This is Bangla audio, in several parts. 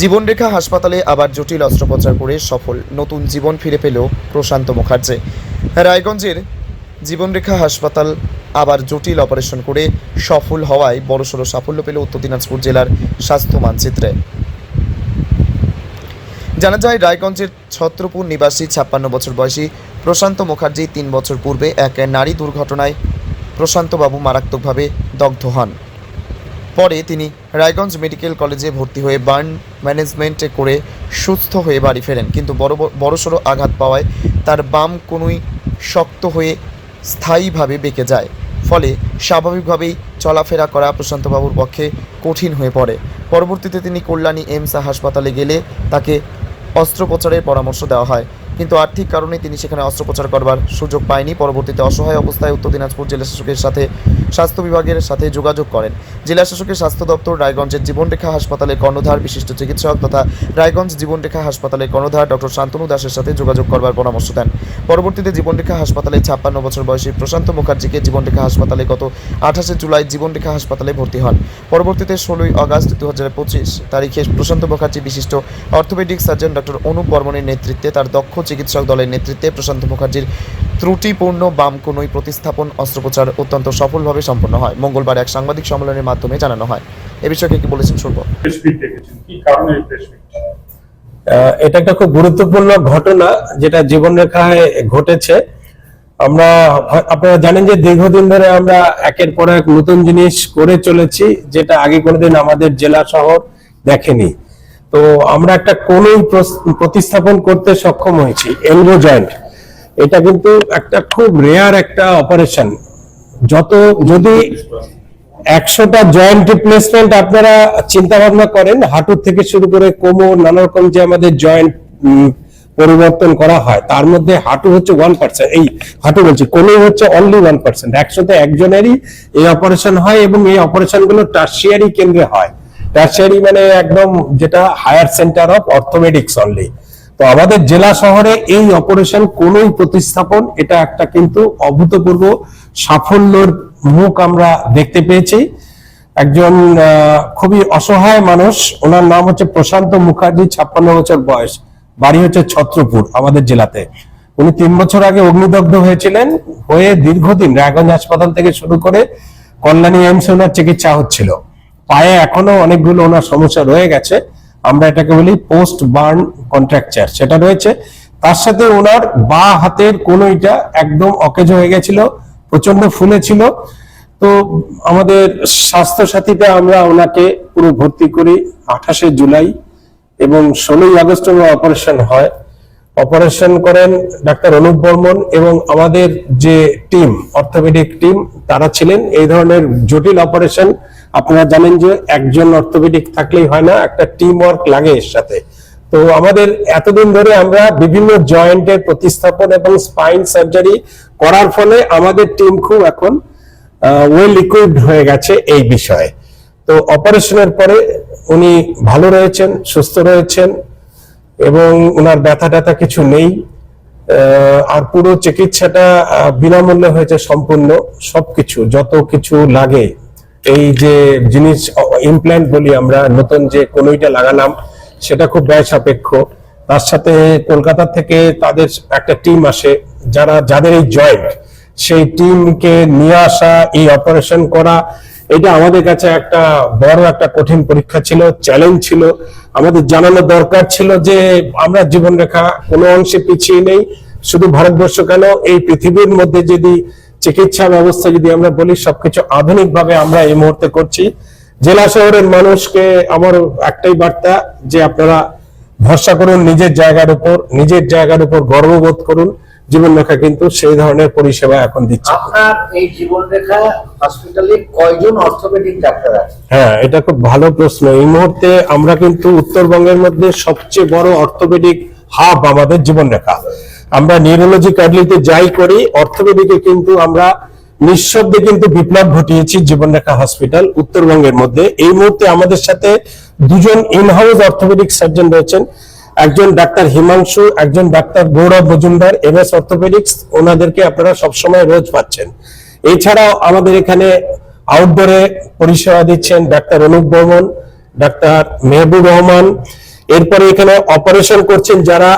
জীবনরেখা হাসপাতালে আবার জটিল অস্ত্রোপচার করে সফল নতুন জীবন ফিরে পেল প্রশান্ত মুখার্জি। রায়গঞ্জের জীবনরেখা হাসপাতাল আবার জটিল অপারেশন করে সফল হওয়ায় বড়সড় সাফল্য পেল উত্তর দিনাজপুর জেলার স্বাস্থ্য মানচিত্রে। জানা যায়, রায়গঞ্জের ছত্রপুর নিবাসী ছাপ্পান্ন বছর বয়সী প্রশান্ত মুখার্জি তিন বছর পূর্বে এক নারী দুর্ঘটনায় প্রশান্তবাবু মারাত্মকভাবে দগ্ধ হন। পরে তিনি রায়গঞ্জ মেডিকেল কলেজে ভর্তি হয়ে বার্ন ম্যানেজমেন্টে করে সুস্থ হয়ে বাড়ি ফেরেন। কিন্তু বড় বড়সড় আঘাত পাওয়ায় তার বাম কনুই শক্ত হয়ে স্থায়ীভাবে বেঁকে যায়। ফলে স্বাভাবিকভাবেই চলাফেরা করা প্রশান্তবাবুর পক্ষে কঠিন হয়ে পড়ে। পরবর্তীতে তিনি কল্যাণী এমস হাসপাতালে গেলে তাকে অস্ত্রোপচারের পরামর্শ দেওয়া হয়। কিন্তু আর্থিক কারণে তিনি সেখানে অস্ত্রোপচার করবার সুযোগ পায়নি। পরবর্তীতে অসহায় অবস্থায় উত্তর দিনাজপুর জেলা শাসকের সাথে স্বাস্থ্য বিভাগের সাথে যোগাযোগ করেন। জেলা শাসকের স্বাস্থ্য দপ্তর রায়গঞ্জের জীবনরেখা হাসপাতালের কর্ণধার, বিশিষ্ট চিকিৎসক তথা রায়গঞ্জ জীবনরেখা হাসপাতালের কর্ণধার ডক্টর শান্তনু দাসের সাথে যোগাযোগ করবার পরামর্শ দেন। পরবর্তীতে জীবনরেখা হাসপাতালে ছাপ্পান্ন বছর বয়সী প্রশান্ত মুখার্জিকে জীবনরেখা হাসপাতালে গত আঠাশে জুলাই জীবনরেখা হাসপাতালে ভর্তি হন। পরবর্তীতে ষোলোই আগস্ট দু হাজার পঁচিশ তারিখে প্রশান্ত মুখার্জি বিশিষ্ট অর্থোপেডিক সার্জন ডক্টর অনুপ বর্মনের নেতৃত্বে তার দক্ষ চিকিৎসক দলের নেতৃত্বে প্রশান্ত মুখার্জির ত্রুটিপূর্ণ বাম কনুই প্রতিস্থাপন অস্ত্রোপচার অত্যন্ত সফলভাবে সম্পন্ন হয়। মঙ্গলবার এক সাংবাদিক সম্মেলনের মাধ্যমে জানানো হয়। এ বিষয়ে কি বলেছেন শুনব। এটা একটা খুব গুরুত্বপূর্ণ ঘটনা যেটা জীবনরেখায় ঘটেছে। আমরা আপনারা জানেন যে দীর্ঘদিন ধরে আমরা একের পর এক নতুন জিনিস করে চলেছি যেটা আগে কোনোদিন আমাদের জেলা শহর দেখেনি। তো আমরা একটা কোনই প্রতিস্থাপন করতে সক্ষম হয়েছি এলবো জয়েন্ট। এটা কিন্তু একটা খুব রেয়ার একটা অপারেশন যত, যদি একশোটা জয়েন্ট রিপ্লেসমেন্ট আপনারা চিন্তা ভাবনা করেন, হাঁটুর থেকে শুরু করে কোমর নানা রকম যে আমাদের জয়েন্ট পরিবর্তন করা হয়, তার মধ্যে হাঁটু হচ্ছে ওয়ান পার্সেন্ট এই হাঁটু বলছি কোন হচ্ছে অনলি ওয়ান পার্সেন্ট একশোতে একজনেরই এই অপারেশন হয় এবং এই অপারেশনগুলো টার্সিয়ারি কেন্দ্রে হয়। টার্সিয়ারি মানে একদম যেটা higher centre of orthopaedics only তো আমাদের জেলা শহরে এই অপারেশন কোনই প্রতিস্থাপন, এটা একটা কিন্তু অভূতপূর্ব সাফল্যের মুখ আমরা দেখতে পেয়েছি। একজন খুবই অসহায় মানুষ, ওনার নাম হচ্ছে প্রশান্ত মুখার্জি, ছাপ্পান্ন বছর বয়স। বাড়ি হচ্ছে ছত্রপুর, আমাদের জেলাতে। উনি তিন বছর আগে অগ্নিদগ্ধ হয়েছিলেন, হয়ে দীর্ঘদিন রায়গঞ্জ হাসপাতাল থেকে শুরু করে কল্যাণী এইমসে ওনার চিকিৎসা হচ্ছিল। পায়ে এখনও অনেকগুলো ওনার সমস্যা রয়ে গেছে। আমরা এটাকে বলি পোস্ট বার্ন কন্ট্রাকচার সেটা রয়েছে। তার সাথে ওনার বা হাতের কোনোইটা একদম অকেজ হয়ে গেছিল প্রচণ্ড ফুলে ছিল তো আমাদের স্বাস্থ্য সাথীতে আমরা ওনাকে পুরো ভর্তি করি আঠাশে জুলাই এবং ষোলোই আগস্ট ওনার অপারেশন হয়। অপারেশন করেন ডাক্তার অনুপ বর্মন এবং আমাদের যে টিম, অর্থোপেডিক টিম, তারা ছিলেন। এই ধরনের জটিল অপারেশন আপনারা জানেন যে একজন অর্থোপেডিক থাকলেই হয় না, একটা টিম ওয়ার্ক লাগে এর সাথে। তো আমাদের এতদিন ধরে আমরা বিভিন্ন জয়েন্টের প্রতিস্থাপন এবং স্পাইন সার্জারি করার ফলে আমাদের টিম খুব এখন ওয়েল ইকুইপড হয়ে গেছে এই বিষয়ে। তো অপারেশনের পরে উনি ভালো রয়েছেন, সুস্থ রয়েছেন এবং ওনার ব্যথা ট্যাথা কিছু নেই। আর পুরো চিকিৎসাটা বিনামূল্যে হয়েছে সম্পূর্ণ, সবকিছু, যত কিছু লাগে। এই যে জিনিস ইমপ্ল্যান্ট বলি আমরা, নতুন যে কোনোইটা লাগালাম, সেটা খুব ব্যয় সাপেক্ষ। তার সাথে কলকাতা থেকে তাদের একটা টিম আসে, যারা, যাদের এই জয়েন্ট সেই টিমকে নিয়ে আসা, এই অপারেশন করা, এটা আমাদের কাছে একটা বড় একটা কঠিন পরীক্ষা ছিল চ্যালেঞ্জ ছিল। আমাদের জানানো দরকার ছিল যে, আমরা জীবনরেখা কোনো অংশে পিছিয়ে নেই, শুধু ভারতবর্ষ কেন, এই পৃথিবীর মধ্যে যদি চিকিৎসা ব্যবস্থা যদি আমরা বলি সবকিছু আধুনিক ভাবে আমরা এই মুহূর্তে করছি। জেলা শহরের মানুষকে আমার একটাই বার্তা যে আপনারা ভরসা করুন নিজের জায়গার উপর নিজের জায়গার উপর গর্ববোধ করুন। জীবনরেখা কিন্তু সেই ধরনের পরিষেবা এখন দিচ্ছে। আপনার এই জীবনরেখা হসপিটালে কয়জন অর্থোপেডিক ডাক্তার আছে? হ্যাঁ এটা খুব ভালো প্রশ্ন। এই মুহূর্তে আমরা কিন্তু উত্তরবঙ্গের মধ্যে সবচেয়ে বড় অর্থোপেডিক হাব আমাদের জীবনরেখা আমরা নিউরোলজি কার্ডলিতে যাই করি, অর্থোপেডিকে কিন্তু আমরা নিঃশব্দে কিন্তু বিপ্লব ঘটিয়েছি জীবনরেখা হসপিটাল উত্তরবঙ্গের মধ্যে। এই মুহূর্তে আমাদের সাথে দুজন ইনহাউস অর্থোপেডিক সার্জন রয়েছেন। একজন ডাক্তার হিমাংশু, একজন doctor Gaurav Majumdar MS orthopaedics ওনাদেরকে আপনারা সবসময় রোজ পাচ্ছেন। এছাড়াও আমাদের এখানে আউটডোরে পরিষেবা দিচ্ছেন ডাক্তার অনুপ বর্মন, ডাক্তার মেহবুব রহমান। এরপরে এখানে অপারেশন করছেন যারা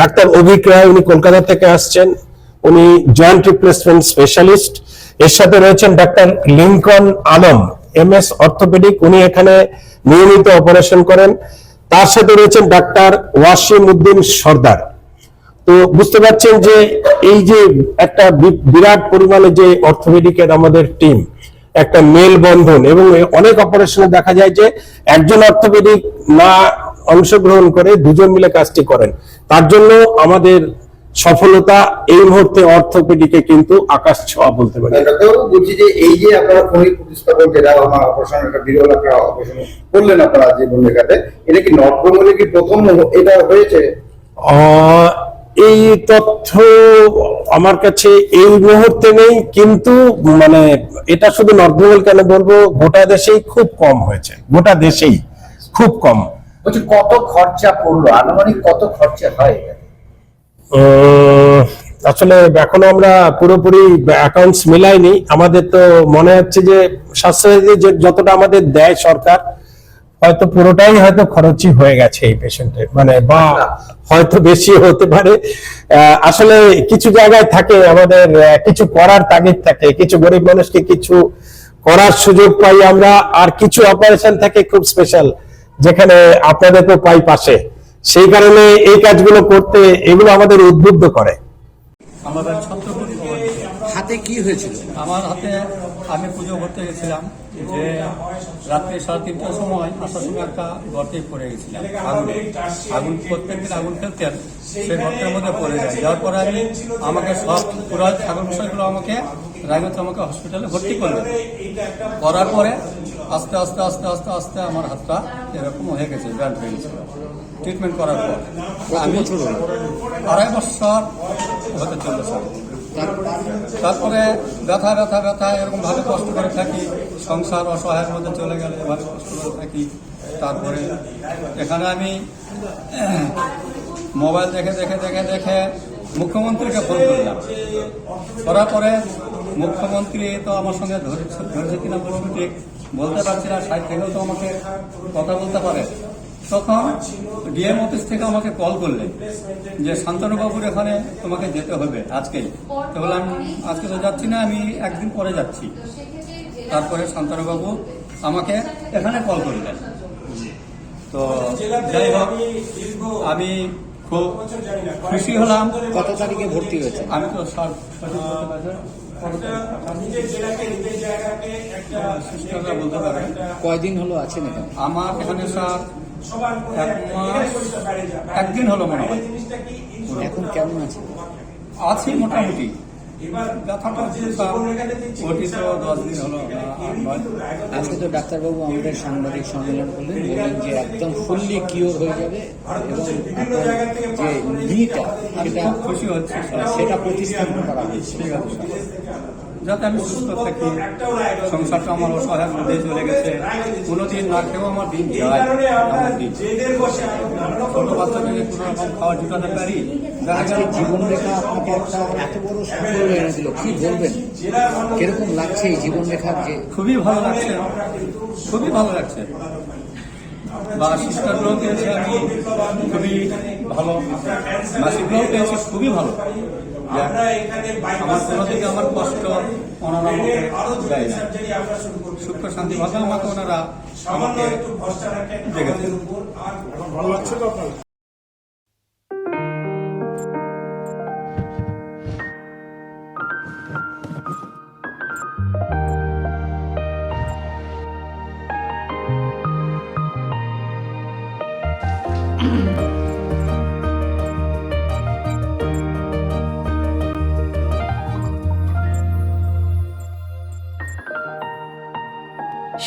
ডাক্তার অভিক রায় উনি কলকাতা থেকে আসছেন। উনি জয়েন্ট রিপ্লেসমেন্ট স্পেশালিস্ট এর সাথে রয়েছেন doctor Lincoln Alam M S orthopaedic উনি এখানে নিয়মিত অপারেশন করেন। তার সাথে রয়েছেন ডাক্তার ওয়াসিম উদ্দিন সর্দার। তো বুঝতে পারছেন যে এই যে একটা বিরাট পরিমাণে যে অর্থোপেডিকের আমাদের টিম একটা মেল বন্ধন এবং অনেক অপারেশনে দেখা যায় যে একজন অর্থোপেডিক না অংশগ্রহণ করে দুজন মিলে কাজটি করেন। তার জন্য আমাদের সফলতা এই মুহূর্তে অর্থোপেডিকে কিন্তু আকাশ ছোঁয়া বলতে পারি। বলছি যে এই যে আপনারা খনি প্রতিস্থাপন যেটা আমার অপারেশন একটা বিরল একটা অপারেশন করলেন আপনারা জীবনরেখাতে এটা কি নর্থ বেঙ্গলে কি প্রথম এটা হয়েছে? আহ, এই তথ্য আমার কাছে এই মুহূর্তে নেই কিন্তু মানে এটা শুধু নর্থ বেঙ্গল কেন বলব গোটা দেশেই খুব কম হয়েছে। গোটা দেশেই খুব কম। বলছি কত খরচা পড়ল? আনুমানিক কত খরচা হয়? আসলে এখনও আমরা পুরোপুরি অ্যাকাউন্টস মিলাইনি। আমাদের তো মনে হচ্ছে যে স্বাস্থ্যসাথী যে যতটা আমাদের দেয় সরকার হয়তো পুরোটাই হয়তো খরচই হয়ে গেছে এই পেশেন্টের মানে বা হয়তো বেশি হতে পারে। আসলে কিছু জায়গায় থাকে আমাদের কিছু করার তাগিদ থাকে কিছু গরিব মানুষকে কিছু করার সুযোগ পাই আমরা আর কিছু অপারেশন থাকে খুব স্পেশাল যেখানে আপনাদের তো পাই পাশে সেই কারণে এই কাজগুলো করতে এগুলো আমাদের উদ্বুদ্ধ করে। হাতে কি হয়েছিল? আমার হাতে আমি পুজো করতে গেছিলাম যে রাত্রে সাড়ে তিনটার সময় আসার সময় একটা গর্তে পড়ে গেছিলাম আগুনে। আগুন প্রত্যেকদিন আগুন ফেলতেন সেই গর্তের মধ্যে পড়ে যায় যাওয়ার পরে আমি আমাকে সব পুরোহিত ঠাকুর মশাইগুলো আমাকে রায়গঞ্জ আমাকে হসপিটালে ভর্তি করলেন। করার পরে আস্তে আস্তে আস্তে আস্তে আস্তে আমার হাতটা এরকম হয়ে গেছে ব্যান্ড হয়ে গেছিল ট্রিটমেন্ট করার পর। আমি আড়াই বছর হতে চলেছে। তারপরে ব্যথা ব্যথা ব্যথা এরকম ভাবে কষ্ট করে থাকি সংসার অসহায়ের মধ্যে চলে গেলে এভাবে কষ্ট করে থাকি। তারপরে এখানে আমি মোবাইল দেখে দেখে দেখে দেখে মুখ্যমন্ত্রীকে ফোন করলাম। করার পরে মুখ্যমন্ত্রী তো আমার সঙ্গে ধরেছে ধরেছে কিনা বলব ঠিক বলতে পারছি না সাইড থেকেও তো আমাকে কথা বলতে পারে। তখন ডিএম অফিস থেকে আমাকে কল করলেন যে শান্তনুবাবুর এখানে তোমাকে যেতে হবে আজকেই তো বললাম আজকে তো যাচ্ছি না আমি একদিন পরে যাচ্ছি। তারপরে শান্তনুবাবু আমাকে এখানে কল করলেন। তো যাই হোক আমি খুব খুশি হলাম। কত তারিখে ভর্তি হয়েছে আমি তো সব কয়দিন হলো আছেন এখানে? আমার এখানে স্যার একদিন হলো মনে হয়। এখন কেমন আছে? আছি মোটামুটি। দশ দিন হলো। আজকে তো ডাক্তারবাবু আমাদের সাংবাদিক সম্মেলন করলেন বললেন যে একদম ফুললি কিওর হয়ে যাবে এবং যে নিটা সেটা প্রতিষ্ঠান খুশি হচ্ছে সেটা প্রতিস্থাপন করা হয়েছে। যাতে আমি সুস্থ থাকি। সংসারটা আমার অসহায় মধ্যে চলে গেছে। কোনোদিন না খেয়েও আমার দিন যায়। আমার দিন ছোট বাচ্চাকে কোনো রকম খাওয়া জুটাতে পারি গেল জীবনরেখা আপনাকে একটা এত বড় সাফল্য এনে দিল। কি বলবেন? কীরকম লাগছে এই জীবনরেখার যে খুবই ভালো লাগছে। খুবই ভালো লাগছে। বা পেয়েছি আমি খুবই ভালো। মাসিকগুলোও পেয়েছি খুবই ভালো। আমার কোনো আমার কষ্ট ওনারা। সুখ শান্তিভাবে আমাকে ওনারা আমাকে দেখেছেন